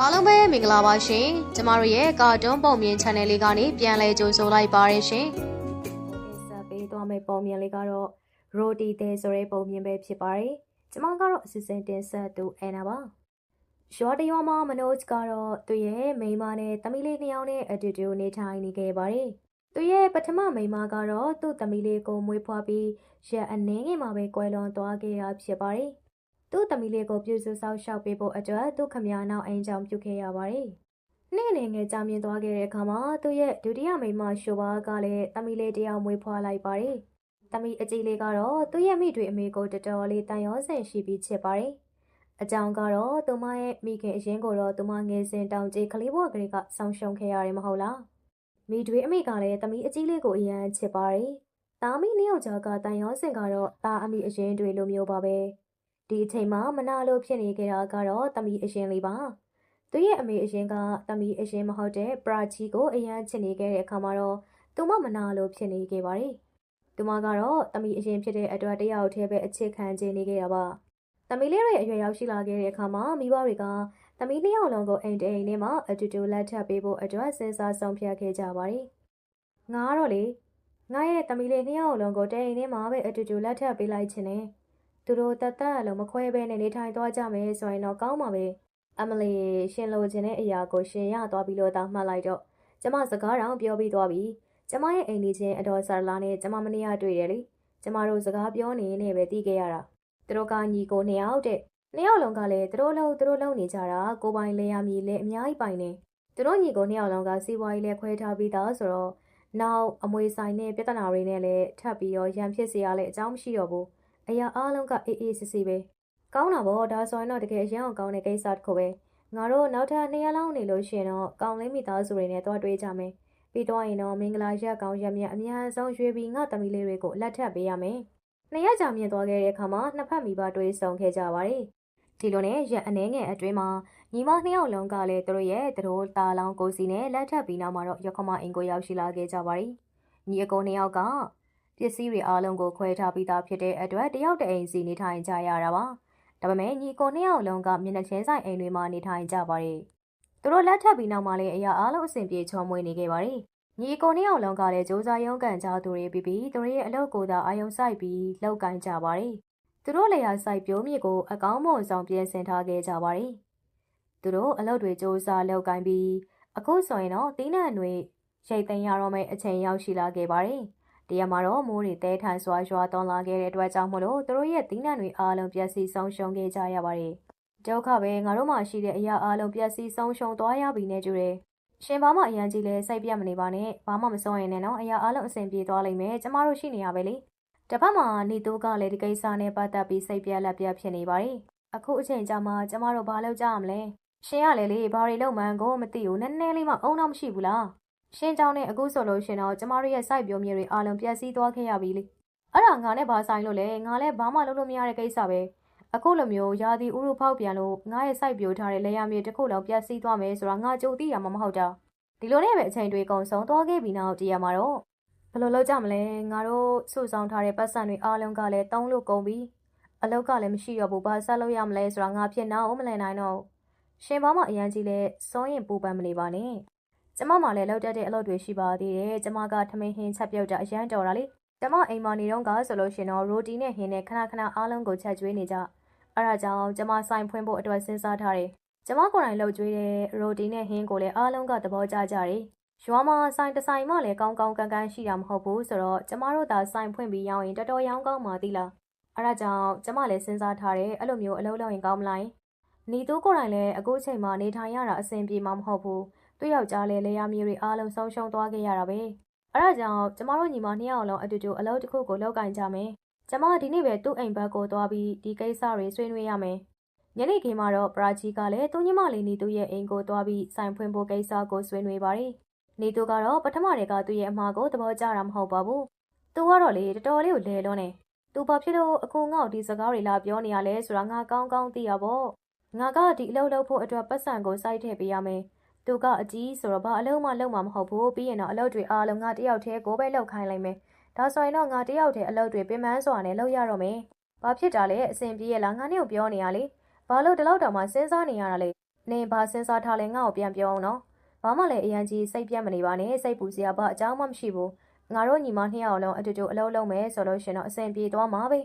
အားလုံးပဲမင်္ဂလာပါရှင်ကျမတို့ရဲ့ကာတွန်းပုံမြင် channel လေးကနေပြန်လည်ကြိုဆိုလိုက်ပါရရှင်ဆက်ပေးသွားမယ့်ပုံမြင်လေးကတော့ roti တဲ့ဆိုတဲ့ပုံမြင်ပဲဖြစ်ပါတယ်။ကျွန်မကတော့အစီအစဉ်တင်ဆက်သူအန်နာပါ။ရွာတရွာမှာမနို့ချ်ကတော့သူ့ရဲ့မိန်းမနဲ့သမီးလေးနှစ်ယောက်နဲ့အတူတူနေထိုင်နေခဲ့ပါတယ်။သူ့ရဲ့ပထမမိန်းမကတော့သူ့သမီးလေးကိုမွေးဖွားပြီးရက်အနည်းငယ်မှာပဲကွယ်လွန်သွားခဲ့တာဖြစ်ပါတယ်။ သူ့သမီးလေးကိုပြုစုစောင့်ရှောက်ပေးဖို့အတွက်သူ့ခမရနောက်အိမ်ကြောင်ပြုခဲ့ရပါတယ်။နေ့နေငယ်ကြာမြင့်သွားခဲ့တဲ့အခါမှာသူ့ရဲ့ဒုတိယမိန်းမရှိုးပါကလည်းတမီလေးတစ်ယောက်မွေးဖွားလိုက်ပါတယ်။တမီအကြီးလေးကတော့သူ့ရဲ့မိတွေအမေကိုတော်တော်လေးတန်ရောစင်ရှိပြီးချစ်ပါတယ်။အကြောင်းကတော့သူမရဲ့မိခင်အရင်ကိုတော့သူမငယ်စဉ်တောင်ကြီးကလေးဘဝကလေးကဆောင်းရှုံခဲ့ရတယ်မဟုတ်လား။မိတွေအမေကလည်းတမီအကြီးလေးကိုအရန်ချစ်ပါတယ်။သားမိနှစ်ယောက်ကြားကတန်ရောစင်ကတော့သားအမိအရင်တွေလိုမျိုးပါပဲ။ ဒီအချိန်မှာမနာလို့ဖြစ်နေကြတာကတော့တမီအရင်လေးပါ။သူရဲ့အမေအရင်ကသမီးအရင်မဟုတ်တဲ့ပရာချီကိုအရန်ချစ်နေခဲ့တဲ့အခါမှာတော့သူမမနာလို့ဖြစ်နေခဲ့ပါတယ်။သူမကတော့သမီးအရင်ဖြစ်တဲ့အတွက်တယောက်တည်းပဲအချစ်ခံချင်နေခဲ့တာပါ။သမီးလေးတွေအရွယ်ရောက်ရှိလာခဲ့တဲ့အခါမှာမိဘတွေကသမီးလေးယောက်လုံးကိုအိမ်တအိမ်ထဲမှာအတူတူလက်ထပ်ပေးဖို့အတွက်စဉ်းစားဆုံးဖြတ်ခဲ့ကြပါတယ်။ငါကတော့လေငါရဲ့သမီးလေးနှစ်ယောက်လုံးကိုတအိမ်ထဲမှာပဲအတူတူလက်ထပ်ပေးလိုက်ချင်တယ်။ သူတို့တတ်တတ်အလုံးမခွဲဘဲနဲ့နေထိုင်သွားကြမယ်ဆိုရင်တော့ကောင်းပါပဲ။အမလီရှင်လိုချင်တဲ့အရာကိုရှင်ရသွားပြီလို့သာမှတ်လိုက်တော့ကျမစကားတောင်ပြောပြီးသွားပြီကျမရဲ့အိမ်နေချင်းအတော်ဆာလာနဲ့ကျမမနေ့ကတွေ့တယ်လေကျမတို့စကားပြောနေနေပဲတီးခဲ့ရတာသူတို့ကညီကိုနှစ်ယောက်တဲ့နှစ်ယောက်လုံးကလည်းသူတို့လုံးသူတို့လုံးနေကြတာကိုပိုင်လေရမီလည်းအများကြီးပိုင်နေသူတို့ညီကိုနှစ်ယောက်လုံးကစီးပွားရေးလည်းခွဲထားပြီးသားဆိုတော့နောက်အမွေဆိုင်နဲ့ပြဿနာတွေနဲ့လည်းထပ်ပြီးတော့ရန်ဖြစ်စရာလည်းအကြောင်းမရှိတော့ဘူး အရာအားလုံးကအေးအေးဆေးဆေးပဲကောင်းတာပေါ့ဒါဆိုရင်တော့တကယ်ရန်အောင်ကောင်းတဲ့ကိစ္စတစ်ခုပဲငါတို့နောက်ထပ်နှစ်ရက်လောက်နေလို့ရှိရင်တော့ကောင်းလင်းမိသားစုတွေနဲ့တွားတွေ့ကြမယ်။ပြီးတော့ရင်တော့မင်္ဂလာရက်ကောင်းရက်မြတ်အများဆုံးရွေးပြီးငါသမီးလေးတွေကိုလက်ထပ်ပေးရမယ်။နှစ်ရက်ကြာမြင့်သွားခဲ့တဲ့အခါမှာနှစ်ဖက်မိဘတွေ့ဆုံခဲ့ကြပါတယ်။ဒီလိုနဲ့ရက်အနှဲငယ်အတွင်းမှာညီမနှစ်ယောက်လုံးကလည်းသူတို့ရဲ့သူတို့တာလောင်းကိုစီနဲ့လက်ထပ်ပြီးနောက်မှာတော့ရခမအင်ကိုရောက်ရှိလာခဲ့ကြပါတယ်။ညီအကိုနှစ်ယောက်က ပစ္စည်းတွေအားလုံးကိုခွဲထားပြီးသားဖြစ်တဲ့အတွက်တယောက်တအိမ်စီနေထိုင်ကြရတာပါ။ဒါပေမဲ့ညီကိုနှစ်ယောက်လုံးကမျက်နှာချင်းဆိုင်အိမ်တွေမှာနေထိုင်ကြပါတယ်။သူတို့လက်ထပ်ပြီးနောက်မှလည်းအရာအားလုံးအဆင်ပြေချောမွေ့နေခဲ့ပါတယ်။ညီကိုနှစ်ယောက်လုံးကလည်းစူးစမ်းရုံးကန်ကြသူတွေပြီးပြီးသူတို့ရဲ့အလုပ်ကိုသာအာယုံစိုက်ပြီးလောက်ကင်ကြပါတယ်။သူတို့လေယာစိုက်ပြိုးမြစ်ကိုအကောင်းမွန်ဆောင်ပြင်ဆင်ထားခဲ့ကြပါတယ်။သူတို့အလုပ်တွေစူးစမ်းလောက်ကင်ပြီးအခုဆိုရင်တော့တီးနှံတွေရိတ်သိမ်းရတော့မယ့်အချိန်ရောက်ရှိလာခဲ့ပါတယ်။ တရက်မှာတော့မိုးတွေတဲထန်စွာရွာသွန်းလာခဲ့တဲ့အတွက်ကြောင့်မလို့သူတို့ရဲ့သီးနှံတွေအားလုံးပျက်စီးဆုံးရှုံးခဲ့ကြရပါတယ်။ဒုက္ခပဲငါတို့မှရှိတဲ့အရာအားလုံးပျက်စီးဆုံးရှုံးသွားရပြီနဲ့တူတယ်။ရှင်ဘာမှအရန်ကြီးလဲစိတ်ပြတ်မနေပါနဲ့။ဘာမှမစိုးရင်လည်းနော်အရာအားလုံးအဆင်ပြေသွားလိမ့်မယ်။ကျမတို့ရှိနေရပဲလေ။တစ်ဖက်မှာနေတိုးကလည်းဒီကိစ္စနဲ့ပတ်သက်ပြီးစိတ်ပြက်လက်ပြက်ဖြစ်နေပါတယ်။အခုအချိန်ကြာမှကျမတို့ဘာလုပ်ကြရမလဲ။ရှင်ရလေလေဘာတွေလုပ်မှန်းကိုမသိဘူးနည်းနည်းလေးမှအုံတော့မရှိဘူးလား။ ရှင်းကြောင်းနဲ့အခုဆိုလို့ရှင်တော့ကျမတို့ရဲ့စိုက်ပျိုးမြေတွေအားလုံးပျက်စီးသွားခဲ့ရပြီလေအဲ့ဒါငါနဲ့ဘာဆိုင်လို့လဲငါလည်းဘာမှလုပ်လို့မရတဲ့ကိစ္စပဲအခုလိုမျိုးရာသီဥတုဖောက်ပြန်လို့ငါရဲ့စိုက်ပျိုးထားတဲ့လေယာမြေတစ်ခုလုံးပျက်စီးသွားမယ်ဆိုတာငါကြိုသိတာမှမဟုတ်တာဒီလိုနဲ့ပဲအချိန်တွေကုန်ဆုံးသွားခဲ့ပြီနောက်တရမှာတော့ဘယ်လိုလုပ်ကြမလဲငါတို့စုဆောင်ထားတဲ့ပတ်စံတွေအားလုံးကလည်းတုံးလို့ကုန်ပြီအလောက်ကလည်းမရှိတော့ဘူးဘာဆက်လုပ်ရမလဲဆိုတာငါဖြစ်နောက်မလဲနိုင်တော့ရှင်ဘာမှအရန်ကြီးလဲစောရင်ပူပန်မနေပါနဲ့ ကျမမှလည်းလောက်တတ်တဲ့အလုပ်တွေရှိပါသေးတယ်။ကျမကထမင်းဟင်းချက်ပြုတ်တာအရန်တော်တာလေ။ကျမအိမ်မှာနေတော့ကဆိုလို့ရှင်တော့ရိုတီနဲ့ဟင်းနဲ့ခဏခဏအားလုံးကိုချက်ကျွေးနေကြ။အဲဒါကြောင့်ကျမဆိုင်ဖွင့်ဖို့အတွက်စဉ်းစားထားတယ်။ကျမကိုယ်တိုင်လုပ်ကျွေးတဲ့ရိုတီနဲ့ဟင်းကိုလည်းအားလုံးကသဘောကျကြတယ်။ရွာမှာဆိုင်တစ်ဆိုင်မှလည်းကောင်းကောင်းကန်ကန်ရှိတာမဟုတ်ဘူးဆိုတော့ကျမတို့သာဆိုင်ဖွင့်ပြီးရောင်းရင်တော်တော်ရောင်းကောင်းပါသီလား။အဲဒါကြောင့်ကျမလည်းစဉ်းစားထားတယ်အဲ့လိုမျိုးအလုပ်လုပ်ရင်ကောင်းမလား။နီတူးကိုယ်တိုင်လည်းအခုချိန်မှာနေထိုင်ရတာအဆင်ပြေမှာမဟုတ်ဘူး။ သူ့ယောက်ျားလည်းလေယာမြေတွေအားလုံးဆုံးရှုံးသွားခဲ့ရတာပဲ။အဲဒါကြောင့်ကျမတို့ညီမနှစ်ယောက်လုံးအတူတူအလုပ်တစ်ခုကိုလုပ်ကင်ကြမယ်။ကျမဒီနေ့ပဲသူ့အိမ်ဘက်ကိုသွားပြီးဒီကိစ္စတွေဆွေးနွေးရမယ်။ညနေခင်းမှာတော့ပရာချီကလည်းသူ့ညီမလေးနီသူရဲ့အိမ်ကိုသွားပြီးဆိုင်ဖွင့်ဖို့ကိစ္စကိုဆွေးနွေးပါတယ်။နီသူကတော့ပထမတည်းကသူ့ရဲ့အမှားကိုသဘောကျတာမဟုတ်ပါဘူး။သူကတော့လေတော်တော်လေးကိုလဲလွန်းနေ။သူဘာဖြစ်လို့အခုငါ့ကိုဒီစကားတွေလာပြောနေရလဲဆိုတာငါကောင်းကောင်းသိရပေါ့။ငါကဒီအလုပ်လုပ်ဖို့အတွက်ပတ်စံကိုစိုက်ထည့်ပေးရမယ်။ သူကအကြီးဆိုတော့ဘာအလုံးမလုံးမှာမဟုတ်ဘူးပြီးရင်တော့အလုပ်တွေအားလုံးငါတယောက်တည်းကိုပဲလုပ်ခိုင်းလိုက်မယ်ဒါဆိုရင်တော့ငါတယောက်တည်းအလုပ်တွေပင်ပန်းစွာနဲ့လုပ်ရတော့မယ်ဘာဖြစ်တာလဲအဆင်ပြေရလားငါနဲ့ကိုပြောနေရလေဘာလို့ဒီလောက်တောင်မှစဉ်းစားနေရတာလဲနင်ဘာစဉ်းစားထားလဲငါ့ကိုပြန်ပြောအောင်နော်ဘာမှလည်းအရန်ကြီးစိတ်ပြတ်မနေပါနဲ့စိတ်ပူစရာဘာအကြောင်းမှမရှိဘူးငါတို့ညီမနှစ်ယောက်လုံးအတူတူအလုပ်လုပ်မယ်ဆိုလို့ရှင်တော့အဆင်ပြေသွားမှာပဲ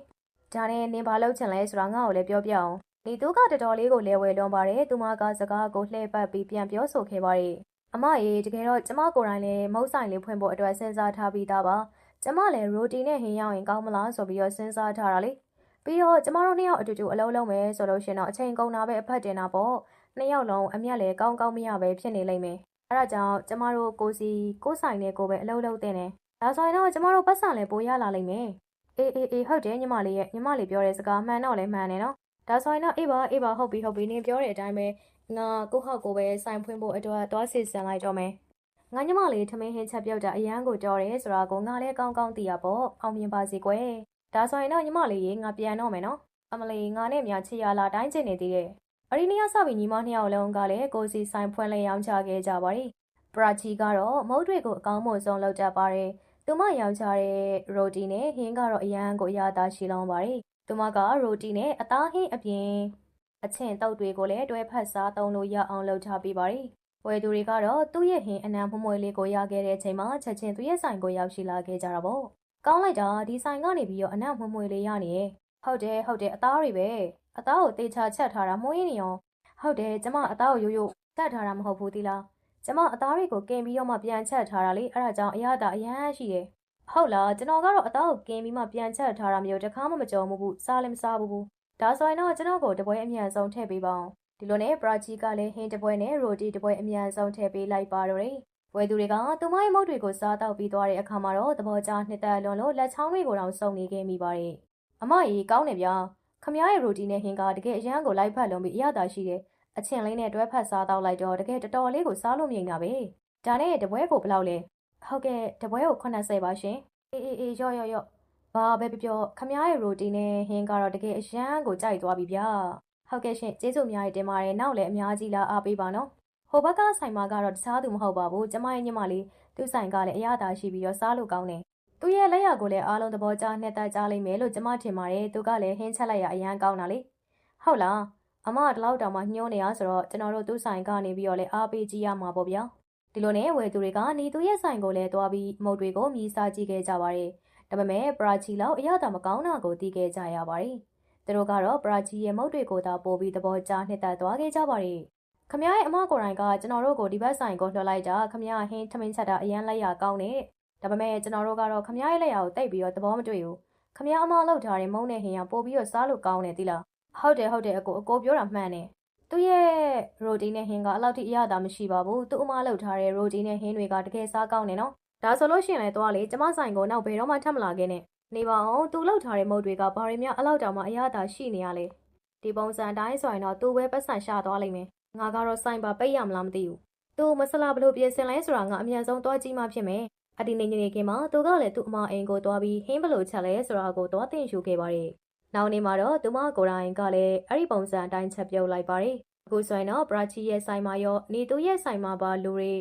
ဒါနဲ့နင်ဘာလုပ်ချင်လဲဆိုတာငါ့ကိုလည်းပြောပြအောင် ဒီသူကတော်တော်လေးကိုလဲဝဲလွန်ပါတယ်သူမကစကားကိုလှည့်ပတ်ပြီးပြန်ပြောဆိုခဲ့ပါတယ်အမရေတကယ်တော့ကျမကိုယ်တိုင်လည်းမုတ်ဆိုင်လေးဖွင့်ဖို့အတွက်စဉ်းစားထားပြီးသားပါကျမလည်းရိုတီနဲ့ဟင်းရောက်ရင်ကောင်းမလားဆိုပြီးတော့စဉ်းစားထားတာလေပြီးတော့ကျမတို့နှစ်ယောက်အတူတူအလုပ်လုပ်မယ်ဆိုလို့ရှင်တော့အချိန်ကုန်တာပဲအဖက်တင်တာပေါ့နှစ်ယောက်လုံးအမျက်လည်းကောင်းကောင်းမရပဲဖြစ်နေလိမ့်မယ်အဲဒါကြောင့်ကျမတို့ကိုစီကိုဆိုင်နဲ့ကိုပဲအလုပ်လုပ်တဲ့နဲ့ဒါဆိုရင်တော့ကျမတို့ပတ်စံလည်းပိုရလာလိမ့်မယ်အေးအေးအေးဟုတ်တယ်ညီမလေးရဲ့ညီမလေးပြောတဲ့စကားမှန်တော့လည်းမှန်တယ်နော် ဒါဆိုရင်တော့အေးပါအေးပါဟုတ်ပြီဟုတ်ပြီနင်ပြောတဲ့အတိုင်းပဲငါကိုဟောက်ကိုပဲဆိုင်ဖွင့်ဖို့အတွက်သွားစီစဉ်လိုက်တော့မယ်ငါညီမလေးထမင်းဟင်းချက်ပြုတ်တာအရန်ကိုကြော်တယ်ဆိုတာကိုငါလည်းကောင်းကောင်းသိရပေါ့အောင်မြင်ပါစေကွယ်ဒါဆိုရင်တော့ညီမလေးရေငါပြန်တော့မယ်နော်အမလီငါနဲ့မြချီရလာတိုင်းကျင်နေသေးတယ်အရီနီယာစပြီးညီမနှစ်ယောက်လုံးကလည်းကိုစီဆိုင်ဖွင့်လဲရောင်းချခဲ့ကြပါတယ်ပရာချီကတော့မုတ်တွေကိုအကောင်းမို့ဆုံးလောက်တတ်ပါတယ်သူမရောင်းချတဲ့ရိုတီနဲ့ဟင်းကတော့အရန်ကိုအရသာရှိလောင်းပါတယ် သူမကရိုတီနဲ့အသားဟင်းအပြင်အချင်တုပ်တွေကိုလည်းတွဲဖက်စားသုံးလို့ရအောင်လုပ်ချပေးပါတယ်ဝယ်သူတွေကတော့သူ့ရဲ့ဟင်းအနံမမွေလေးကိုရခဲ့တဲ့အချိန်မှာချက်ချင်းသူ့ရဲ့ဆိုင်ကိုရောက်ရှိလာခဲ့ကြတာပေါ့ကောင်းလိုက်တာဒီဆိုင်ကနေပြီးတော့အနံမမွေလေးရနေရဲ့ဟုတ်တယ်ဟုတ်တယ်အသားတွေပဲအသားကိုတေချာချက်ထားတာမွေးနေအောင်ဟုတ်တယ်ကျမအသားကိုရိုးရိုးတတ်ထားတာမဟုတ်ဘူးသီလားကျမအသားတွေကိုကင်ပြီးတော့မှပြန်ချက်ထားတာလေအဲ့ဒါကြောင့်အရသာအရန်ရှိတယ် ဟုတ်လားကျွန်တော်ကတော့အသားကိုကင်ပြီးမှပြန်ချက်ထားတာမျိုးတခါမှမကြုံဘူးစားလည်းမစားဘူးဒါဆိုရင်တော့ကျွန်တော်ကိုတပွဲအမြန်ဆုံးထည့်ပေးပါအောင်ဒီလိုနဲ့ပရာချီကလည်းဟင်းတပွဲနဲ့ရိုတီတပွဲအမြန်ဆုံးထည့်ပေးလိုက်ပါတော့တယ်ဝယ်သူတွေကသူမရဲ့မုတ်တွေကိုစားတော့ပြီးသွားတဲ့အခါမှာတော့သဘောကျနှစ်သက်လွန်လို့လက်ချောင်းတွေကိုတောင်စုံနေခဲ့မိပါတယ်အမကြီးကောင်းတယ်ဗျာခမ ्या ရဲ့ရိုတီနဲ့ဟင်းကတကယ်အရန်ကိုလိုက်ဖက်လုံးပြီးအရသာရှိတယ်အချင်းလေးနဲ့တွဲဖက်စားတော့လိုက်တော့တကယ်တော်တော်လေးကိုစားလို့မြိန်တာပဲဒါနဲ့တပွဲကိုဘယ်လောက်လဲ ဟုတ်ကဲ့တပွဲကို80ပါရှင်အေးအေးအေးရော့ရော့ရော့ဘာပဲပြောပြောခမ ्या ရဲ့ရိုတီနဲ့ဟင်းကတော့တကယ်အရန်ကိုကြိုက်သွားပြီဗျာဟုတ်ကဲ့ရှင်ကျေးဇူးအများကြီးတင်ပါတယ်နောက်လည်းအများကြီးလာအားပေးပါနော်ဟိုဘက်ကဆိုင်မှာကတော့တခြားသူမဟုတ်ပါဘူးကျမရဲ့ညီမလေးသူ့ဆိုင်ကလည်းအရသာရှိပြီးတော့စားလို့ကောင်းတယ်သူ့ရဲ့လက်ရကိုလည်းအားလုံးသဘောကျနှစ်သက်ကြလိမ့်မယ်လို့ကျမထင်ပါတယ်သူကလည်းဟင်းချက်လိုက်ရအရန်ကောင်းတာလေဟုတ်လားအမကတလောက်တောင်မှညှိုးနေရဆိုတော့ကျွန်တော်တို့သူ့ဆိုင်ကနေပြီးတော့လည်းအားပေးကြည့်ရမှာပေါ့ဗျာ ဒီလိုနဲ့ဝယ်သူတွေကနေသူရဲ့ဆိုင်ကိုလည်းသွားပြီးမုတ်တွေကိုမြည်စားကြည့်ခဲ့ကြပါတယ်ဒါပေမဲ့ပရာချီလောက်အရသာမကောင်းတာကိုသိခဲ့ကြရပါတယ်သူတို့ကတော့ပရာချီရဲ့မုတ်တွေကိုသာပို့ပြီးသဘောကျနှစ်သက်သွားခဲ့ကြပါတယ်ခမရဲ့အမကိုယ်တိုင်ကကျွန်တော်တို့ကိုဒီဘက်ဆိုင်ကိုလွှတ်လိုက်တာခမဟင်းထမင်းချက်တာအရန်လိုက်ရကောင်းတယ်ဒါပေမဲ့ကျွန်တော်တို့ကတော့ခမရဲ့လက်ရကိုတိတ်ပြီးတော့သဘောမတွေ့ဘူးခမအမလောက်ထားတဲ့မုံနဲ့ဟင်းရပို့ပြီးတော့စားလို့ကောင်းတယ်တိလားဟုတ်တယ်ဟုတ်တယ်အကိုအကိုပြောတာမှန်တယ် သူ့ရဲ့ရိုတီနဲ့ဟင်းကအလောက်ထိအရသာမရှိပါဘူးသူ့အမလောက်ထားတဲ့ရိုတီနဲ့ဟင်းတွေကတကယ်စားကောင်းတယ်နော်ဒါဆိုလို့ရှိရင်လည်းသွားလေကျမဆိုင်ကိုနောက်ဘယ်တော့မှထပ်မလာခဲ့နဲ့နေပါအောင်သူလောက်ထားတဲ့မုတ်တွေကဘာတွေများအလောက်တောင်မှအရသာရှိနေရလဲဒီပုံစံတိုင်းဆိုရင်တော့သူပဲပတ်စံရှာသွားလိမ့်မယ်ငါကတော့ဆိုင်ပါပိတ်ရမလားမသိဘူးသူမဆလာဘလို့ပြင်ဆင်လဲဆိုတာငါအမြန်ဆုံးသွားကြည့်မှဖြစ်မယ်အဒီနေနေခင်မှာသူကလည်းသူ့အမအိမ်ကိုသွားပြီးဟင်းဘလို့ချက်လဲဆိုတာကိုသွားသိယူခဲ့ပါတယ် နောက်နေ့မှာတော့သူမကိုယ်တိုင်ကလည်းအဲ့ဒီပုံစံအတိုင်းချက်ပြုတ်လိုက်ပါတယ်အခုဆိုရင်တော့ပရာချီရဲ့ဆိုင်မှာရောနေသူရဲ့ဆိုင်မှာပါလူတွေ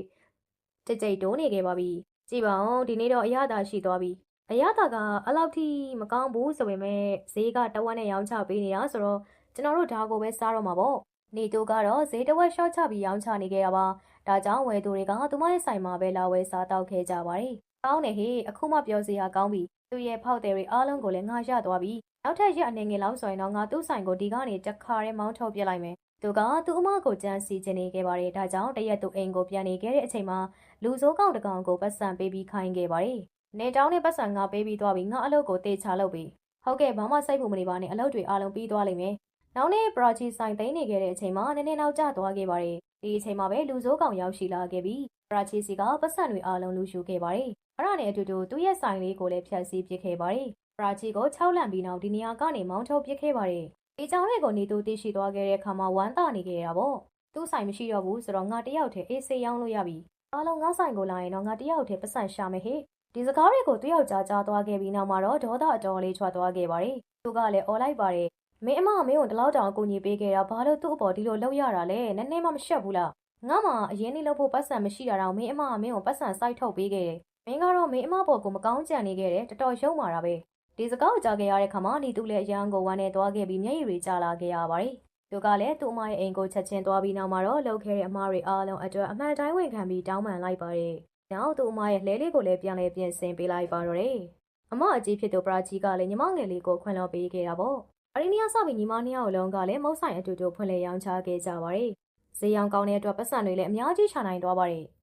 ကြိတ်ကြိတ်တိုးနေခဲ့ပါပြီကြည့်ပါဦးဒီနေ့တော့အရသာရှိသွားပြီအရသာကအလောက်ထိမကောင်းဘူးဆိုပေမဲ့ဈေးကတဝက်နဲ့ရောင်းချပေးနေတာဆိုတော့ကျွန်တော်တို့ဒါကိုပဲစားတော့မှာပေါ့နေသူကတော့ဈေးတဝက်ရှော့ချပြီးရောင်းချနေခဲ့တာပါဒါကြောင့်ဝယ်သူတွေကသူမရဲ့ဆိုင်မှာပဲလာဝယ်စားတောက်ခဲ့ကြပါတယ်ကောင်းတယ်ဟေ့အခုမှပြောစရာကောင်းပြီသူရဲ့ဖောက်တယ်တွေအားလုံးကိုလည်းငါရသွားပြီ နောက်ထပ်ရက်အနေငယ်လောက်ဆိုရင်တော့ငါသူ့ဆိုင်ကိုဒီကနေတခါတည်းမောင်းထုတ်ပြလိုက်မယ်သူကသူ့အမကိုကြမ်းစီချင်နေခဲ့ပါတယ်ဒါကြောင့်တရက်သူအိမ်ကိုပြန်နေခဲ့တဲ့အချိန်မှာလူစိုးကောင်တကောင်ကိုပတ်စံပေးပြီးခိုင်းခဲ့ပါတယ်နေတောင်းနဲ့ပတ်စံငါပေးပြီးသွားပြီးငါအလုပ်ကိုတေချာလုပ်ပြီးဟုတ်ကဲ့ဘာမှစိတ်ဖို့မနေပါနဲ့အလုပ်တွေအားလုံးပြီးသွားလိမ့်မယ်နောက်နေ့ပရော်ဂျီဆိုင်သိမ်းနေခဲ့တဲ့အချိန်မှာနည်းနည်းနောက်ကျသွားခဲ့ပါတယ်ဒီအချိန်မှာပဲလူစိုးကောင်ရောက်ရှိလာခဲ့ပြီးပရာချီစီကပတ်စံတွေအားလုံးလူရှုခဲ့ပါတယ်အဲ့ဒါနဲ့အတူတူသူ့ရဲ့ဆိုင်လေးကိုလည်းဖျက်ဆီးပစ်ခဲ့ပါတယ် ပရာချီကို6လန့်ပြီးနောက်ဒီနေရာကနေမောင်းထုတ်ပစ်ခဲ့ပါတယ်ဒီကြောင့်လေးကိုနေသူသိရှိသွားခဲ့တဲ့အခါမှာဝမ်းသာနေခဲ့တာပေါ့သူ့ဆိုင်မရှိတော့ဘူးဆိုတော့ငါတယောက်တည်းအေးဆေးရောင်းလို့ရပြီအားလုံးငါဆိုင်ကိုလာရင်တော့ငါတယောက်တည်းပတ်စံရှာမယ်ဟဲ့ဒီစကားတွေကိုသူ့ယောက်ျားကြားသွားခဲ့ပြီးနောက်မှာတော့ဒေါသအတော်လေးထွက်သွားခဲ့ပါတယ်သူကလည်းអော်လိုက်ပါတယ်မင်းအမမင်းကိုတလောက်တောင်အကူညီပေးခဲ့တာဘာလို့သူ့အပေါ်ဒီလိုလောက်ရတာလဲနည်းနည်းမှမရှက်ဘူးလားငါမှအရင်နေ့လောက်ဖို့ပတ်စံမရှိတာတော့မင်းအမကမင်းကိုပတ်စံစိုက်ထုတ်ပေးခဲ့တယ်မင်းကတော့မင်းအမပေါ်ကိုမကောင်းကြံနေခဲ့တယ်တော်တော်ရုံမာတာပဲ ဒီစကားကိုကြားခဲ့ရတဲ့ခါမှာနေသူလည်းအရန်ကိုဝမ်းနဲ့သွားခဲ့ပြီးမျက်ရည်တွေကျလာခဲ့ရပါတယ်သူကလည်းသူ့အမရဲ့အိမ်ကိုချက်ချင်းသွားပြီးနောက်မှာတော့လှုပ်ခဲတဲ့အမားတွေအားလုံးအတွက်အမှန်တိုင်းဝင်ခံပြီးတောင်းပန်လိုက်ပါတယ်။နောက်သူ့အမရဲ့လဲလေးကိုလည်းပြန်လဲပြင်ဆင်ပေးလိုက်ပါတော့တယ်။အမအကြီးဖြစ်သူပရာကြီးကလည်းညီမငယ်လေးကိုခွင့်လွှတ်ပေးခဲ့တာပေါ့။အရီနီယာစပြီးညီမနှစ်ယောက်လုံးကလည်းမုတ်ဆိုင်အတူတူဖွင့်လှစ်ရောင်းချခဲ့ကြပါတယ်။ဈေးရောင်းကောင်းတဲ့အတွက်ပတ်စံတွေလည်းအများကြီးရှာနိုင်သွားပါတယ်။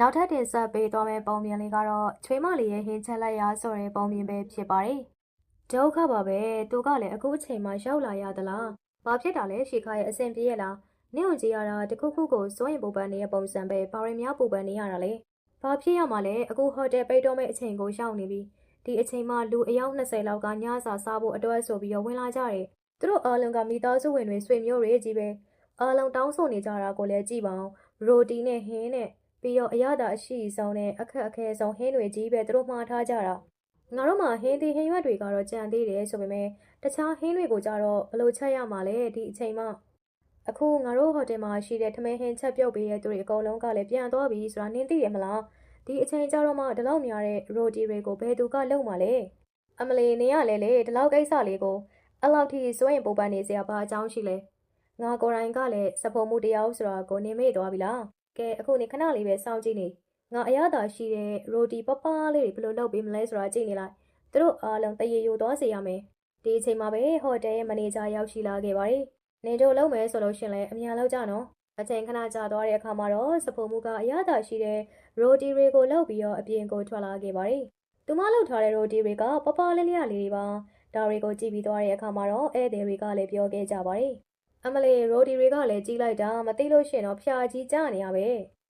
နောက်ထပ်တင်ဆက်ပေးသွားမယ့်ပုံမြင်လေးကတော့ချွေးမလေးရဲ့ဟင်းချက်လက်ရာဆိုတဲ့ပုံမြင်ပဲဖြစ်ပါတယ်။ဒုက္ခပါပဲ။သူကလည်းအခုအချိန်မှရောက်လာရသလား။ဘာဖြစ်တာလဲရှီခါရဲ့အဆင်ပြေရလား။နင့်ကိုကြည့်ရတာတခုခုကိုစိုးရင်ပူပန်နေတဲ့ပုံစံပဲပါရင်များပူပန်နေရတာလေ။ဘာဖြစ်ရမှာလဲအခုဟိုတယ်ပိတ်တော့မယ့်အချိန်ကိုရောက်နေပြီ။ဒီအချိန်မှလူအယောက်20လောက်ကညစာစားဖို့အတွက်ဆိုပြီးတော့ဝင်လာကြတယ်။သူတို့အားလုံးကမိသားစုဝင်တွေဆွေမျိုးတွေကြီးပဲ။အားလုံးတောင်းဆိုနေကြတာကိုလည်းကြည့်ပါအောင်။ရိုတီနဲ့ဟင်းနဲ့ ပြီးတော့အရသာအရှိဆုံးနဲ့အခက်အခဲဆုံးဟင်းတွေကြီးပဲသူတို့မှားထားကြတာ။ငါတို့မှာဟင်းသီးဟင်းရွက်တွေကတော့ကြံသေးတယ်ဆိုပေမဲ့တခြားဟင်းတွေကိုကြတော့ဘယ်လိုချက်ရမှာလဲဒီအချိန်မှအခုငါတို့ဟိုတယ်မှာရှိတဲ့ထမင်းဟင်းချက်ပြုတ်ပေးတဲ့သူတွေအကုန်လုံးကလည်းပြန်သွားပြီဆိုတာနင်းသိရမလားဒီအချိန်ကြတော့မှဒီလောက်များတဲ့ရိုတီတွေကိုဘယ်သူကလုပ်မှာလဲအမလီနင်ကလည်းလေဒီလောက်ကိစ္စလေးကိုအဲ့လောက်ထိစိုးရင်ပူပန်နေစရာဘာအကြောင်းရှိလဲငါကိုယ်တိုင်ကလည်းစဖို့မှုတရားဆိုတာကိုနေမေ့သွားပြီလား ကဲအခုနေခဏလေးပဲစောင့်ကြည့်နေငါအရသာရှိတဲ့ရိုတီပပလေးတွေဘယ်လိုလုပ်ပေးမလဲဆိုတာကြည့်နေလိုက်သူတို့အားလုံးတရေယိုသွားစေရမယ်ဒီအချိန်မှာပဲဟိုတယ်ရဲ့မန်နေဂျာရောက်ရှိလာခဲ့ပါတယ်နေတို့လုံးမယ်ဆိုလို့ရှင်လဲအများလောက်ကြနော်အချိန်ခဏကြာသွားတဲ့အခါမှာတော့စဖို့မှုကအရသာရှိတဲ့ရိုတီတွေကိုလှုပ်ပြီးတော့အပြင်ကိုထွက်လာခဲ့ပါတယ်သူမလှုပ်ထားတဲ့ရိုတီတွေကပပလေးလေးလေးတွေပါဒါတွေကိုကြည့်ပြီးသွားတဲ့အခါမှာတော့ဧည့်သည်တွေကလည်းပြောခဲ့ကြပါတယ် အမလေးရိုတီတွေကလည်းကြီးလိုက်တာမသိလို့ရှင်တော့ဖြာကြီးကြနေရပဲ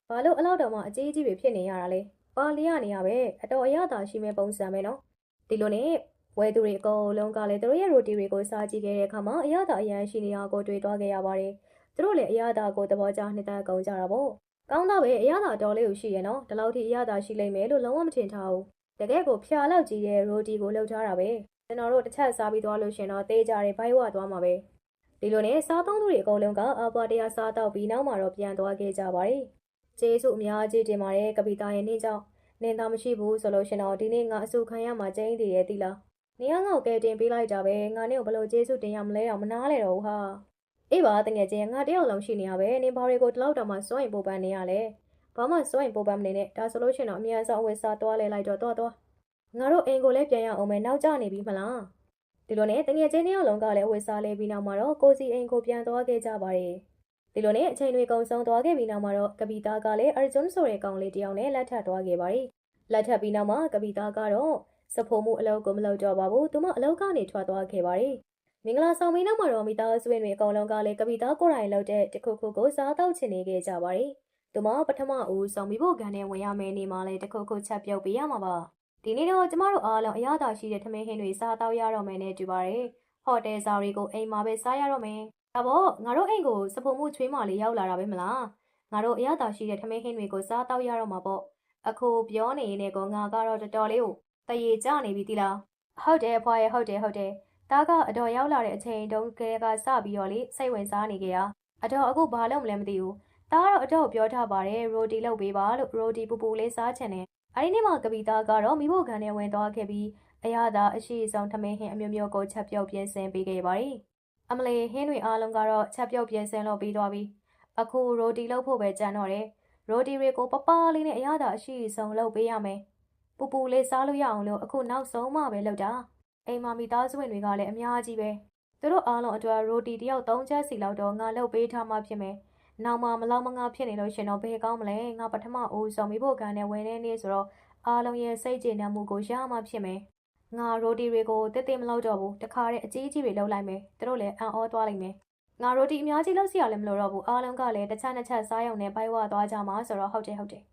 ဘာလို့အလောက်တောင်မှအကြီးကြီးတွေဖြစ်နေရတာလဲပါလီရနေရပဲအတော်အရသာရှိမဲ့ပုံစံပဲနော်ဒီလိုနဲ့ဝဲသူတွေအကုန်လုံးကလည်းသူတို့ရဲ့ရိုတီတွေကိုစားကြည့်ခဲ့တဲ့အခါမှာအရသာအရန်ရှိနေတာကိုတွေ့သွားခဲ့ရပါတယ်သူတို့လည်းအရသာကိုသဘောကျနှစ်သက်ကုန်ကြတာပေါ့ကောင်းတော့ပဲအရသာတော်လေးကိုရှိရနော်ဒီလောက်ထိအရသာရှိလိမ့်မယ်လို့လုံးဝမထင်ထားဘူးတကယ်ကိုဖျားလောက်ကြီးတဲ့ရိုတီကိုလှုပ်ထားတာပဲကျွန်တော်တို့တစ်ချက်စားပြီးသွားလို့ရှင်တော့တေးကြတယ်ဘိုက်ဝသွားမှာပဲ ဒီလိုနဲ့စားသုံးသူတွေအကုန်လုံးကအပွားတရားစားတော့ပြီးနောက်မှာတော့ပြန်သွားခဲ့ကြပါတယ်ကျေးဇူးအများကြီးတင်ပါတယ်ကပိတာရဲ့နေ့ကြောင့်နင်သာမရှိဘူးဆိုလို့ရှင်တော့ဒီနေ့ငါအဆူခံရမှာကျင်းတည်ရဲ့တိလားနေရငေါ့ကဲတင်ပေးလိုက်တာပဲငါနဲ့ဘလို့ကျေးဇူးတင်ရမလဲတော့မနားလဲတော့ဘူးဟာအေးပါတကယ်ချင်းငါတယောက်လုံးရှိနေရပဲနင်ဘာတွေကိုဒီလောက်တောင်မှစွန့်ရင်ပိုပန်းနေရလဲဘာမှစွန့်ရင်ပိုပန်းမနေနဲ့ဒါဆိုလို့ရှင်တော့အမြန်ဆုံးအဝယ်စားသွားလဲလိုက်တော့သွားသွားငါတို့အိမ်ကိုလည်းပြန်ရအောင်မယ်နောက်ကျနေပြီမလား ဒီလိုနဲ့တကယ်ချင်းတယောက်လုံးကလည်းအဝယ်စားလဲပြီးနောက်မှာတော့ကိုစီအိမ်ကိုပြန်သွားခဲ့ကြပါတယ်ဒီလိုနဲ့အချိန်တွေကုန်ဆုံးသွားခဲ့ပြီးနောက်မှာတော့ကပီတာကလည်းအာဂျွန်ဆိုတဲ့ကောင်လေးတယောက်နဲ့လက်ထပ်သွားခဲ့ပါတယ်လက်ထပ်ပြီးနောက်မှာကပီတာကတော့စဖို့မှုအလုပ်ကိုမလုပ်တော့ပါဘူးသူမအလုပ်ကနေထွက်သွားခဲ့ပါတယ်မင်္ဂလာဆောင်ပြီးနောက်မှာတော့မိသားစုဝင်တွေအကုန်လုံးကလည်းကပီတာကိုယ်တိုင်လုပ်တဲ့တခုခုကိုစားတော့ချင်နေခဲ့ကြပါတယ်သူမပထမဦးဆောင်ပြီးဖို့ခံနဲ့ဝင်ရမယ်နေမှာလဲတခုခုချက်ပြုတ်ပေးရမှာပါ ဒီနေ့တော့ကျမတို့အားလုံးအရသာရှိတဲ့ထမင်းဟင်းတွေစားတော့ရတော့မယ်နဲ့တူပါတယ်ဟိုတယ်စားတွေကိုအိမ်မှာပဲစားရတော့မယ်ဒါပေါ့ငါတို့အိမ်ကိုစဖို့မှုချွေးမလေးရောက်လာတာပဲမလားငါတို့အရသာရှိတဲ့ထမင်းဟင်းတွေကိုစားတော့ရတော့မှာပေါ့အခုပြောနေနေကောငါကတော့တော်တော်လေးကိုတရေကြနေပြီတိလားဟုတ်တယ်ဖွာရဲ့ဟုတ်တယ်ဟုတ်တယ်တားကအတော်ရောက်လာတဲ့အချိန်တုန်းကလေးကစပြီးတော့လေစိတ်ဝင်စားနေကြရအတော်အခုဘာလို့မလဲမသိဘူးတားကတော့အတော်ပြောထားပါတယ်ရိုတီလုပ်ပေးပါလို့ရိုတီပူပူလေးစားချင်တယ် အဲဒီနေ့မှကပီတာကတော့မိဖို့ခံနဲ့ဝင်သွားခဲ့ပြီးအရသာအရှိဆုံးထမင်းဟင်းအမျိုးမျိုးကိုချက်ပြုတ်ပြင်ဆင်ပေးခဲ့ပါတယ်အမလေးဟင်းတွေအားလုံးကတော့ချက်ပြုတ်ပြင်ဆင်လုပ်ပြီးသွားပြီအခုရိုတီလုပ်ဖို့ပဲကြံတော့တယ်ရိုတီတွေကိုပပလေးနဲ့အရသာအရှိဆုံးလုပ်ပေးရမယ်ပူပူလေးစားလို့ရအောင်လို့အခုနောက်ဆုံးမှပဲလုပ်တာအိမ်မမီသားစုဝင်တွေကလည်းအများကြီးပဲသူတို့အားလုံးအတွက်ရိုတီတယောက်၃ချက်စီလောက်တော့ငါလုပ်ပေးထားမှဖြစ်မယ် နောက်မှမလောက်မငါဖြစ်နေလို့ရှင်တော့ဘယ်ကောင်းမလဲငါပထမအိုးဆောင်ပြီးဖို့ခံနဲ့ဝင်နေနေဆိုတော့အားလုံးရဲ့စိတ်ကျေနပ်မှုကိုရမှဖြစ်မယ်ငါရိုတီတွေကိုတိတိမလောက်တော့ဘူးတခါတည်းအကြီးကြီးတွေလုပ်လိုက်မယ်သူတို့လည်းအံ့ဩသွားလိမ့်မယ်ငါရိုတီအများကြီးလုပ်စီရလည်းမလိုတော့ဘူးအားလုံးကလည်းတစ်ချက်နှစ်ချက်စားရုံနဲ့ဘိုက်ဝသွားကြမှာဆိုတော့ဟုတ်တယ်ဟုတ်တယ်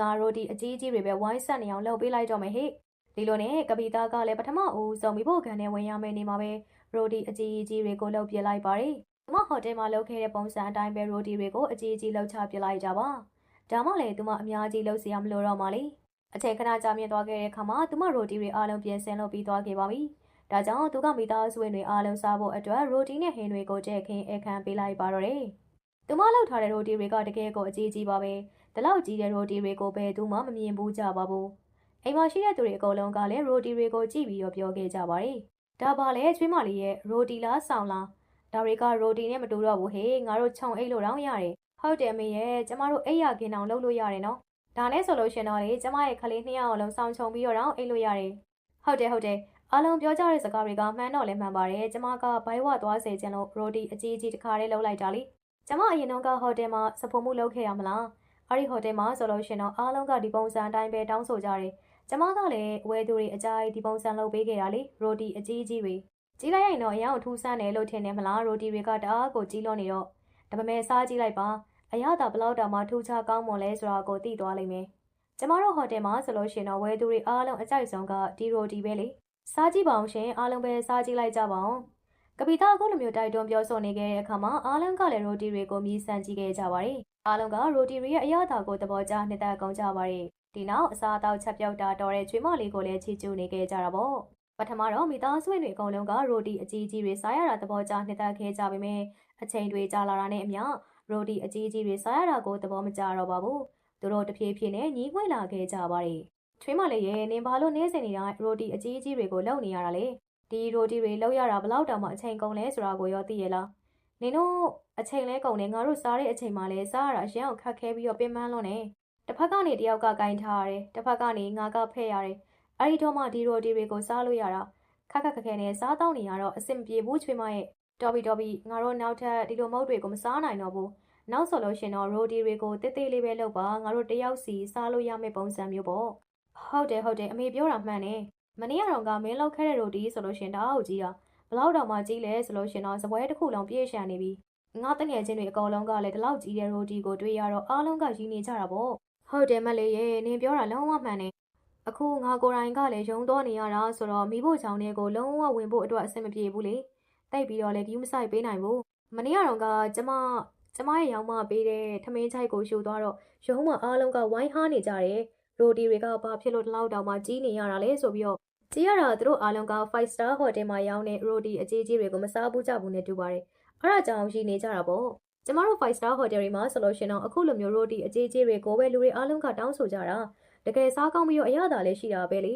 ငါရိုတီအကြီးကြီးတွေပဲဝိုင်းဆက်နေအောင်လုပ်ပေးလိုက်တော့မယ်ဟေ့ဒီလိုနဲ့ကပီတာကလည်းပထမဦးဆုံးပြီးဖို့ခံနဲ့ဝင်ရမယ်နေမှာပဲရိုတီအကြီးကြီးတွေကိုလုပ်ပြလိုက်ပါတယ်။ သူမဟိုတယ်မှာလုပ်ခဲ့တဲ့ပုံစံအတိုင်းပဲရိုတီတွေကိုအကြီးကြီးလှုပ်ချပြလိုက်ကြပါ။ဒါမှလည်းသူမအများကြီးလှုပ်စီရမလို့တော့မှလေ။အချိန်ခဏကြာမြင့်သွားခဲ့တဲ့အခါမှာသူမရိုတီတွေအားလုံးပြင်ဆင်လုပ်ပြီးသွားခဲ့ပါပြီ။ဒါကြောင့်သူကမိသားစုဝင်တွေအားလုံးစားဖို့အတွက်ရိုတီနဲ့ဟင်းတွေကိုတဲ့ခင်းအခမ်းပေးလိုက်ပါတော့တယ်။သူမလှုပ်ထားတဲ့ရိုတီတွေကတကယ်ကိုအကြီးကြီးပါပဲ။ဒီလောက်ကြီးတဲ့ရိုတီတွေကိုဘယ်သူမှမမြင်ဘူးကြပါဘူး။အိမ်မှာရှိတဲ့သူတွေအကုန်လုံးကလည်းရိုတီတွေကိုကြည့်ပြီးတော့ပြောခဲ့ကြပါတယ်။ဒါပါလေချွေးမလေးရဲ့ရိုတီလားဆောင်လား ဒါတွေကရိုတီနဲ့မတူတော့ဘူးဟေးငါတို့ခြုံအိတ်လို့တောင်ရတယ်ဟုတ်တယ်အမေရဲ့ကျမတို့အိတ်ရကင်းအောင်လုပ်လို့ရတယ်နော်ဒါနဲ့ဆိုလို့ရှင်တော့လေကျမရဲ့ခလေးနှစ်ယောက်အလုံးစောင်းချုံပြီးတော့တောင်အိတ်လို့ရတယ်ဟုတ်တယ်ဟုတ်တယ်အားလုံးပြောကြတဲ့စကားတွေကမှန်တော့လည်းမှန်ပါတယ်ကျမကဘိုင်ဝသွားစေချင်လို့ရိုတီအကြီးကြီးတစ်ခါလေးလုပ်လိုက်တာလေကျမအရင်တော့ကဟိုတယ်မှာစဖို့မှုလုပ်ခဲ့ရမလားအဲ့ဒီဟိုတယ်မှာဆိုလို့ရှင်တော့အားလုံးကဒီပုံစံအတိုင်းပဲတောင်းဆိုကြတယ်ကျမကလည်းဝယ်သူတွေအကြိုက်ဒီပုံစံလုပ်ပေးခဲ့တာလေရိုတီအကြီးကြီးတွေ ကြီးလိုက်ရင်တော့အရန်ကိုထူးဆန်းတယ်လို့ထင်တယ်မလားရိုတီတွေကတအားကိုကြီးလွန်နေတော့ဒါပေမဲ့စားကြည့်လိုက်ပါအရသာဘလောက်တောင်မှထူးခြားကောင်းမွန်လဲဆိုတာကိုသိသွားလိမ့်မယ်ကျမတို့ဟိုတယ်မှာဆိုလို့ရှိရင်တော့ဝယ်သူတွေအားလုံးအကြိုက်ဆုံးကဒီရိုတီပဲလေစားကြည့်ပါအောင်ရှင်အားလုံးပဲစားကြည့်လိုက်ကြပါအောင်ကပီတာအခုလိုမျိုးတိုက်တွန်းပြောဆိုနေခဲ့တဲ့အခါမှာအားလုံးကလည်းရိုတီတွေကိုမြည်ဆန်းကြည့်ခဲ့ကြပါတယ်အားလုံးကရိုတီတွေရဲ့အရသာကိုသဘောကျနှစ်သက်ကုန်ကြပါတယ်ဒီနောက်အစားအသောက်ချက်ပြုတ်တာတော်တဲ့ချွေးမလေးကိုလည်းချီကျူးနေခဲ့ကြတာပေါ့ ပထမတော့မိသားစုဝင်တွေအကုန်လုံးကရိုတီအကြီးကြီးတွေစားရတာသဘောကျနှစ်သက်ခဲ့ကြပေမဲ့အချိန်တွေကြာလာတာနဲ့အမျှရိုတီအကြီးကြီးတွေစားရတာကိုသဘောမကျတော့ပါဘူးသူတို့တဖြည်းဖြည်းနဲ့ညီးခွေလာခဲ့ကြပါတယ်ချွေးမလေးရဲ့နင်ဘာလို့နေစင်နေတာရိုတီအကြီးကြီးတွေကိုလုံနေရတာလဲဒီရိုတီတွေလုံရတာဘလောက်တောင်မှအချိန်ကုန်လဲဆိုတာကိုရောသိရလားနင်တို့အချိန်လဲကုန်နေငါတို့စားတဲ့အချိန်မှလဲစားရတာရမ်းအောင်ခက်ခဲပြီးတော့ပင်ပန်းလွန်းနေတစ်ဖက်ကနေတယောက်ကကင်ထားရတယ်တစ်ဖက်ကနေငါကဖဲ့ရတယ် အဲ့ဒီတော့မှဒီရိုတီတွေကိုစားလို့ရတာခက်ခက်ခက်ခဲနဲ့စားတော့နေရတော့အဆင်မပြေဘူးချွေးမရဲ့တော်ပြီတော်ပြီငါတို့နောက်ထပ်ဒီလိုမုတ်တွေကိုမစားနိုင်တော့ဘူးနောက်ဆိုလို့ရှင်တော့ရိုတီတွေကိုတိတ်တိတ်လေးပဲလုပ်ပါငါတို့တယောက်စီစားလို့ရမယ့်ပုံစံမျိုးပေါ့ဟုတ်တယ်ဟုတ်တယ်အမေပြောတာမှန်တယ်မနေ့ကတော့ကမင်းလောက်ခဲ့တဲ့ရိုတီဆိုလို့ရှင်တအားကိုကြီးတာဘလောက်တောင်မှကြီးလဲဆိုလို့ရှင်တော့စပွဲတစ်ခုလုံးပြည့်ရှံနေပြီငါတငယ်ချင်းတွေအကောင်လုံးကလည်းဒီလောက်ကြီးတဲ့ရိုတီကိုတွေ့ရတော့အားလုံးကရင်းနေကြတာပေါ့ဟုတ်တယ်မလေးရဲ့နင်ပြောတာလုံးဝမှန်တယ် အခုငါကိုယ်တိုင်ကလည်းယုံတော့နေရတာဆိုတော့မိဖို့ချောင်းတွေကိုလုံးဝဝင်ဖို့အတွက်အဆင်မပြေဘူးလေတိတ်ပြီးတော့လည်း view မဆိုင်ပေးနိုင်ဘူးမနေ့ကတော့ကကျမကျမရဲ့ရောင်းမပေးတဲ့ထမင်းချိုက်ကိုရှူသွားတော့ရုံးမအားလုံးကဝိုင်းဟားနေကြတယ်ရိုတီတွေကဘာဖြစ်လို့ဒီလောက်တောင်မှကြီးနေရတာလဲဆိုပြီးတော့ကြည့်ရတာသူတို့အားလုံးက5 star hotel မှာရောင်းတဲ့ရိုတီအကြီးကြီးတွေကိုမစားဘူးကြဘူးနဲ့တူပါတယ်အဲ့ဒါကြောင့်ရှိနေကြတာပေါ့ကျမတို့5 star hotel တွေမှာဆိုလို့ရှင်တော့အခုလိုမျိုးရိုတီအကြီးကြီးတွေကိုပဲလူတွေအားလုံးကတောင်းဆိုကြတာ တကယ်စားကောင်းပြီးတော့အရသာလည်းရှိတာပဲလေ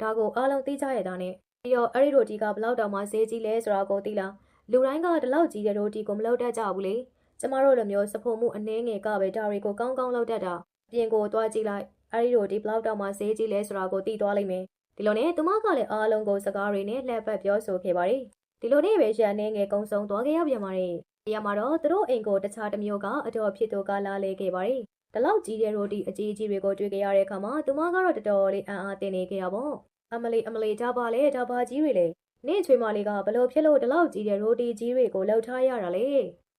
ဒါကိုအားလုံးသိကြရတာနဲ့ပြီးတော့အဲ့ဒီရိုတီကဘလောက်တောင်မှဈေးကြီးလဲဆိုတာကိုသိလားလူတိုင်းကဒီလောက်ကြီးတဲ့ရိုတီကိုမလုပ်တတ်ကြဘူးလေကျမတို့လိုမျိုးစဖို့မှုအနှဲငယ်ကပဲဒါတွေကိုကောင်းကောင်းလုပ်တတ်တာအပြင်ကိုသွားကြည့်လိုက်အဲ့ဒီရိုတီဘလောက်တောင်မှဈေးကြီးလဲဆိုတာကိုသိသွားလိမ့်မယ်ဒီလိုနဲ့သူမကလည်းအားလုံးကိုစကားတွေနဲ့လှည့်ပတ်ပြောဆိုခဲ့ပါတယ်ဒီလိုနဲ့ပဲရန်နေငယ်ကုံဆုံးသွားခဲ့ရပြန်ပါတယ်ဒီရမှာတော့သူတို့အိမ်ကိုတခြားတစ်မျိုးကအတော်ဖြစ်သူကလာလဲခဲ့ပါတယ် ဒီလောက်ကြီးတဲ့ရိုတီအကြီးကြီးတွေကိုတွေ့ကြရတဲ့အခါမှာသူမကတော့တော်တော်လေးအံ့အားသင့်နေခဲ့တာပေါ့အမလီအမလီဒါပါလေဒါပါကြီးတွေလေနင့်ချွေမလေးကဘလို့ဖြစ်လို့ဒီလောက်ကြီးတဲ့ရိုတီကြီးတွေကိုလှုပ်ထားရတာလေ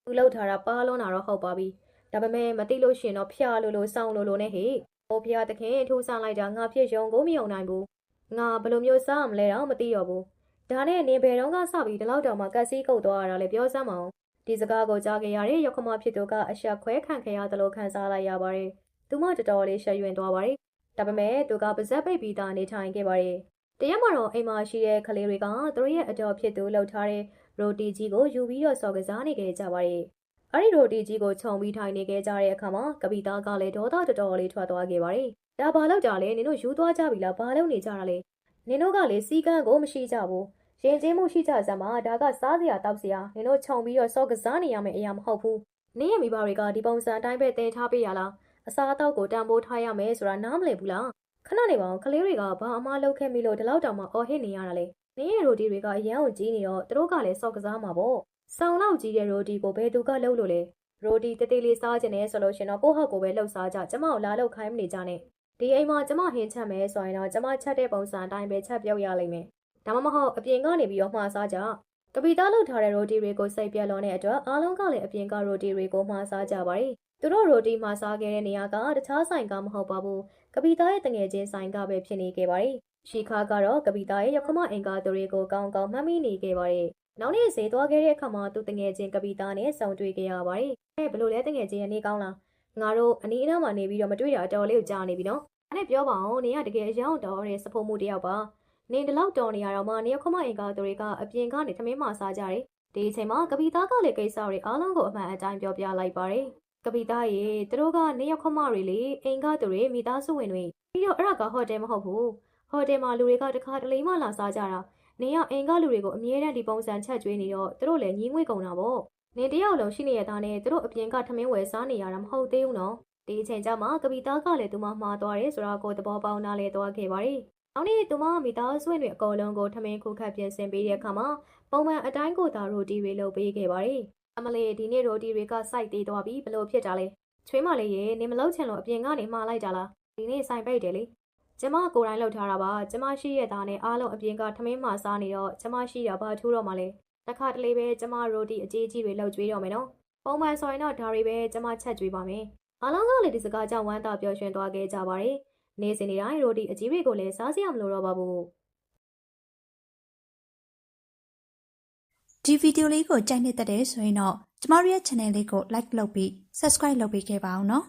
သူလှုပ်ထားတာပါလွန်းတာတော့ဟုတ်ပါပြီဒါပေမဲ့မသိလို့ရှင်တော့ဖျားလို့လို့စောင်းလို့လို့နဲ့ဟေ့ဟိုဖျားတခင်ထူးဆန်းလိုက်တာငါဖြစ်ယုံကိုမယုံနိုင်ဘူးငါဘလို့မျိုးစားမလဲတော့မသိတော့ဘူးဒါနဲ့နင်ဘယ်တော့ကစပြီးဒီလောက်တောင်မှကက်စီးကုတ်သွားရတာလေပြောစမ်းမအောင် ဒီစကားကိုကြားခဲ့ရတဲ့ရောက်ခမဖြစ်သူကအဆက်ခွဲခံခဲ့ရတယ်လို့ခံစားလိုက်ရပါတယ်။သူမတော်တော်လေးရှက်ရွံ့သွားပါတယ်။ဒါပေမဲ့သူကပါဇက်ပိတ်ပြီးသားနေထိုင်ခဲ့ပါတယ်။တရက်မှာတော့အိမ်မှာရှိတဲ့ကလေးတွေကသူတို့ရဲ့အတော်ဖြစ်သူလှုပ်ထားတဲ့ရိုတီကြီးကိုယူပြီးတော့စော်ကစားနေခဲ့ကြပါတယ်။အဲ့ဒီရိုတီကြီးကိုခြုံပြီးထိုင်နေခဲ့ကြတဲ့အခါမှာကပီတာကလည်းဒေါသတော်တော်လေးထွက်သွားခဲ့ပါတယ်။ဒါဘာလို့ကြလဲနင်တို့ယူသွားကြပြီလားဘာလို့နေကြတာလဲ။နင်တို့ကလေစီကန်းကိုမရှိကြဘူး။ ရင်ကျင်းမှုရှိကြစမ်းပါဒါကစားစရာတောက်စရာနင်တို့ခြုံပြီးတော့စောကစားနေရမယ့်အရာမဟုတ်ဘူးနင်းရဲ့မိဘတွေကဒီပုံစံအတိုင်းပဲတင်ထားပေးရလားအစားအသောက်ကိုတန်ဖိုးထားရမယ်ဆိုတာနားမလည်ဘူးလားခဏနေပါအောင်ကလေးတွေကဘာအမားလုပ်ခဲ့မိလို့ဒီလောက်တောင်မှအော်ဟစ်နေရတာလေနင်းရဲ့ရိုတီတွေကအရန်ကိုကြီးနေတော့သူတို့ကလည်းစောကစားမှာပေါ့ဆောင်းလောက်ကြီးတဲ့ရိုတီကိုဘယ်သူကလှုပ်လို့လဲရိုတီတေးသေးလေးစားခြင်းနဲ့ဆိုလို့ရှင်တော့ကိုယ့်ဟောက်ကိုပဲလှုပ်စားကြကျမကိုလာလှုပ်ခိုင်းမနေကြနဲ့ဒီအိမ်မှာကျမဟင်းချက်မယ်ဆိုရင်တော့ကျမချက်တဲ့ပုံစံအတိုင်းပဲချက်ပြုတ်ရလိမ့်မယ် ဒါမှမဟုတ်အပြင်ကနေပြီးတော့မှားစားကြကပီတာလောက်ထားတဲ့ရိုတီတွေကိုစိတ်ပြက်လွန်တဲ့အတွက်အားလုံးကလည်းအပြင်ကရိုတီတွေကိုမှားစားကြပါတယ်သူတို့ရိုတီမှားစားခဲ့တဲ့နေရာကတခြားဆိုင်ကမဟုတ်ပါဘူးကပီတာရဲ့တငယ်ချင်းဆိုင်ကပဲဖြစ်နေခဲ့ပါတယ်ရှီခါကတော့ကပီတာရဲ့ရောက်ခမအင်ကာသူတွေကိုကောင်းကောင်းမှတ်မိနေခဲ့ပါတယ်နောက်နေ့ဈေးသွားခဲ့တဲ့အခါမှာသူတငယ်ချင်းကပီတာနဲ့ဆုံတွေ့ခဲ့ရပါတယ်အဲဘလို့လဲတငယ်ချင်းရဲ့နေကောင်းလားငါတို့အနီးအနားမှာနေပြီးတော့မတွေ့တာအတော်လေးကိုကြာနေပြီနော်အဲ့နဲ့ပြောပါအောင်နေကတကယ်အယောင်တော်တဲ့စဖို့မှုတစ်ယောက်ပါ နင်ဒီလောက်တော်နေရတော့မှနေခမအင်ကာသူတွေကအပြင်ကနေသမင်းမစားကြတယ်ဒီအချိန်မှာကပီသားကလည်းကိစ္စတွေအားလုံးကိုအမှန်အတိုင်းပြောပြလိုက်ပါတယ်ကပီသားရေသူတို့ကနေရောက်ခမတွေလေအင်ကာသူတွေမိသားစုဝင်တွေပြီးတော့အဲ့ဒါကဟိုတယ်မဟုတ်ဘူးဟိုတယ်မှာလူတွေကတခါတလေမှလာစားကြတာနင်ကအိမ်ကလူတွေကိုအမြဲတမ်းဒီပုံစံချက်ကျွေးနေတော့သူတို့လည်းညီးငွေ့ကုန်တာပေါ့နင်တယောက်လုံးရှိနေရတာနဲ့သူတို့အပြင်ကထမင်းဝယ်စားနေရတာမဟုတ်သေးဘူးနော်ဒီအချိန်ကျမှကပီသားကလည်းသူမမှားသွားတယ်ဆိုတော့ကိုသဘောပေါက်နားလဲသွားခဲ့ပါတယ် နောက်နေ့သူမမိသားစုဝင်တွေအကုန်လုံးကိုထမင်းခုခတ်ပြင်ဆင်ပေးတဲ့အခါမှာပုံမှန်အတိုင်းကိုသာရိုတီတွေလုပ်ပေးခဲ့ပါတယ်အမလေးဒီနေ့ရိုတီတွေကစိုက်သေးသွားပြီဘလို့ဖြစ်တာလဲချွေးမလေးရေနင်မလုပ်ချင်လို့အပြင်ကနေမှားလိုက်တာလားဒီနေ့ဆိုင်ပိတ်တယ်လေကျမကိုယ်တိုင်လှုပ်ထားတာပါကျမရှိရဲ့သားနဲ့အားလုံးအပြင်ကထမင်းမှစားနေတော့ကျမရှိတာဘာထူးတော့မှလဲတစ်ခါတလေပဲကျမရိုတီအကြီးကြီးတွေလှုပ်ကြွေးတော့မယ်နော်ပုံမှန်ဆိုရင်တော့ဒါတွေပဲကျမချက်ကြွေးပါမယ်အားလုံးကလည်းဒီစကားကြောင့်ဝမ်းသာပျော်ရွှင်သွားခဲ့ကြပါတယ် နေစဉ်နေတိုင်းရိုတီအကြီးတွေကိုလည်းစားစရာမလိုတော့ပါဘူးဒီဗီဒီယိုလေးကိုကြိုက်နေတဲ့တဲ့ဆိုရင်တော့ကျမတို့ရဲ့ channel လေးကို like လုပ်ပြီး subscribe လုပ်ပေးခဲ့ပါအောင်နော်